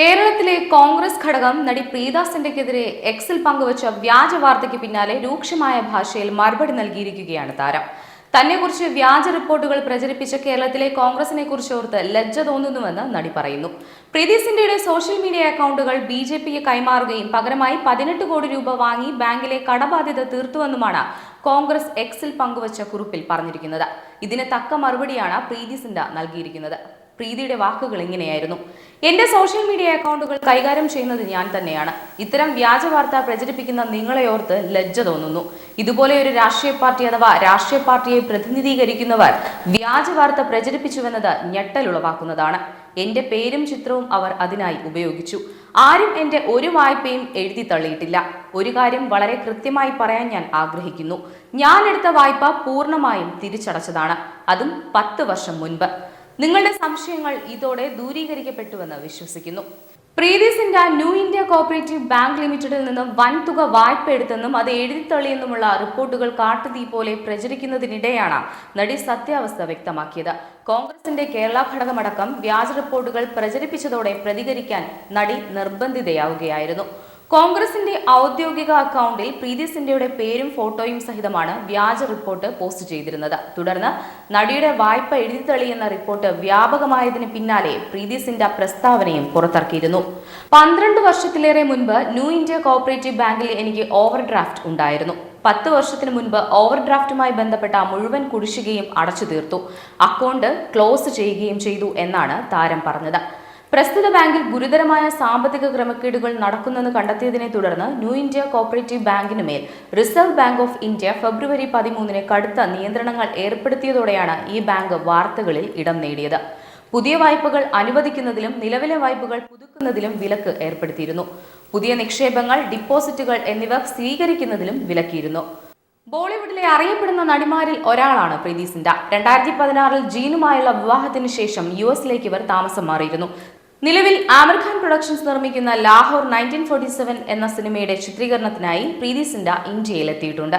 കേരളത്തിലെ കോൺഗ്രസ് ഘടകം നടി പ്രീത സിൻഡയ്ക്കെതിരെ എക്സിൽ പങ്കുവച്ച വ്യാജ വാർത്തയ്ക്ക് പിന്നാലെ രൂക്ഷമായ ഭാഷയിൽ മറുപടി നൽകിയിരിക്കുകയാണ് താരം. തന്നെക്കുറിച്ച് വ്യാജ റിപ്പോർട്ടുകൾ പ്രചരിപ്പിച്ച കേരളത്തിലെ കോൺഗ്രസിനെ കുറിച്ച് ഓർത്ത് ലജ്ജ തോന്നുന്നുവെന്ന് നടി പറയുന്നു. പ്രീതി സോഷ്യൽ മീഡിയ അക്കൗണ്ടുകൾ ബി ജെ പിക്ക് കൈമാറുകയും പകരമായി പതിനെട്ട് കോടി രൂപ വാങ്ങി ബാങ്കിലെ കടബാധ്യത തീർത്തുവെന്നുമാണ് കോൺഗ്രസ് എക്സിൽ പങ്കുവച്ച കുറിപ്പിൽ പറഞ്ഞിരിക്കുന്നത്. ഇതിന് തക്ക മറുപടിയാണ് പ്രീതി സിൻഡ നൽകിയിരിക്കുന്നത്. പ്രീതിയുടെ വാക്കുകൾ ഇങ്ങനെയായിരുന്നു. എന്റെ സോഷ്യൽ മീഡിയ അക്കൗണ്ടുകൾ കൈകാര്യം ചെയ്യുന്നത് ഞാൻ തന്നെയാണ്. ഇത്തരം വ്യാജ വാർത്ത പ്രചരിപ്പിക്കുന്ന നിങ്ങളെ ഓർത്ത് ലജ്ജ തോന്നുന്നു. ഇതുപോലെ ഒരു രാഷ്ട്രീയ പാർട്ടി അഥവാ രാഷ്ട്രീയ പാർട്ടിയെ പ്രതിനിധീകരിക്കുന്നവർ വ്യാജ വാർത്ത പ്രചരിപ്പിച്ചുവെന്നത് ഞെട്ടലുളവാക്കുന്നതാണ് എന്റെ പേരും ചിത്രവും അവർ അതിനായി ഉപയോഗിച്ചു. ആരും എന്റെ ഒരു വായ്പയും എഴുതി തള്ളിയിട്ടില്ല. ഒരു കാര്യം വളരെ കൃത്യമായി പറയാൻ ഞാൻ ആഗ്രഹിക്കുന്നു. ഞാൻ എടുത്ത വായ്പ പൂർണമായും തിരിച്ചടച്ചതാണ്. അതും പത്ത് വർഷം മുൻപ്. നിങ്ങളുടെ സംശയങ്ങൾ ഇതോടെ ദൂരീകരിക്കപ്പെട്ടുവെന്ന് വിശ്വസിക്കുന്നു. Preity Zinta new India cooperative bank ലിമിറ്റഡിൽ നിന്നും വൻതുക വായ്പ എടുത്തെന്നും അത് എഴുതിത്തള്ളിയെന്നുമുള്ള റിപ്പോർട്ടുകൾ കാട്ടുതീ പോലെ പ്രചരിക്കുന്നതിനിടെയാണ് നടി സത്യാവസ്ഥ വ്യക്തമാക്കിയത്. കോൺഗ്രസിന്റെ കേരള ഘടകമടക്കം വ്യാജ റിപ്പോർട്ടുകൾ പ്രചരിപ്പിച്ചതോടെ പ്രതികരിക്കാൻ നടി നിർബന്ധിതയാവുകയായിരുന്നു. കോൺഗ്രസിന്റെ ഔദ്യോഗിക അക്കൗണ്ടിൽ പ്രീതി സിൻഡയുടെ പേരും ഫോട്ടോയും സഹിതമാണ് വ്യാജ റിപ്പോർട്ട് പോസ്റ്റ് ചെയ്തിരുന്നത്. തുടർന്ന് നടിയുടെ വായ്പ എഴുതിത്തള്ളിയെന്ന റിപ്പോർട്ട് വ്യാപകമായതിന് പിന്നാലെ പ്രീതി സിൻഡ പ്രസ്താവനയും പുറത്തിറക്കിയിരുന്നു. പന്ത്രണ്ട് വർഷത്തിലേറെ മുൻപ് ന്യൂ ഇന്ത്യ കോപ്പറേറ്റീവ് ബാങ്കിൽ എനിക്ക് ഓവർ ഡ്രാഫ്റ്റ് ഉണ്ടായിരുന്നു. പത്ത് വർഷത്തിന് മുൻപ് ഓവർ ഡ്രാഫ്റ്റുമായി ബന്ധപ്പെട്ട മുഴുവൻ കുടിശ്ശികയും അടച്ചു തീർത്തു അക്കൗണ്ട് ക്ലോസ് ചെയ്യുകയും ചെയ്തു എന്നാണ് താരം പറഞ്ഞത്. പ്രസ്തുത ബാങ്കിൽ ഗുരുതരമായ സാമ്പത്തിക ക്രമക്കേടുകൾ നടക്കുന്നെന്ന് കണ്ടെത്തിയതിനെ തുടർന്ന് ന്യൂ ഇന്ത്യ കോപ്പറേറ്റീവ് ബാങ്കിന് മേൽ റിസർവ് ബാങ്ക് ഓഫ് ഇന്ത്യ ഫെബ്രുവരി പതിമൂന്നിന് കടുത്ത നിയന്ത്രണങ്ങൾ ഏർപ്പെടുത്തിയതോടെയാണ് ഈ ബാങ്ക് വാർത്തകളിൽ ഇടം നേടിയത്. പുതിയ വായ്പകൾ അനുവദിക്കുന്നതിലും നിലവിലെ വായ്പകൾ പുതുക്കുന്നതിലും വിലക്ക് ഏർപ്പെടുത്തിയിരുന്നു. പുതിയ നിക്ഷേപങ്ങൾ ഡിപ്പോസിറ്റുകൾ എന്നിവ സ്വീകരിക്കുന്നതിലും വിലക്കിയിരുന്നു. ബോളിവുഡിലെ അറിയപ്പെടുന്ന നടിമാരിൽ ഒരാളാണ് പ്രീതി സിൻഡ. രണ്ടായിരത്തി പതിനാറിൽ ജീനുമായുള്ള വിവാഹത്തിന് ശേഷം യു എസിലേക്ക് ഇവർ താമസം മാറിയിരുന്നു. നിലവിൽ ആമിർ ഖാൻ പ്രൊഡക്ഷൻസ് നിർമ്മിക്കുന്ന ലാഹോർ നയന്റീൻ ഫോർട്ടി സെവൻ എന്ന സിനിമയുടെ ചിത്രീകരണത്തിനായി പ്രീതി സിൻഡ ഇന്ത്യയിലെത്തിയിട്ടുണ്ട്.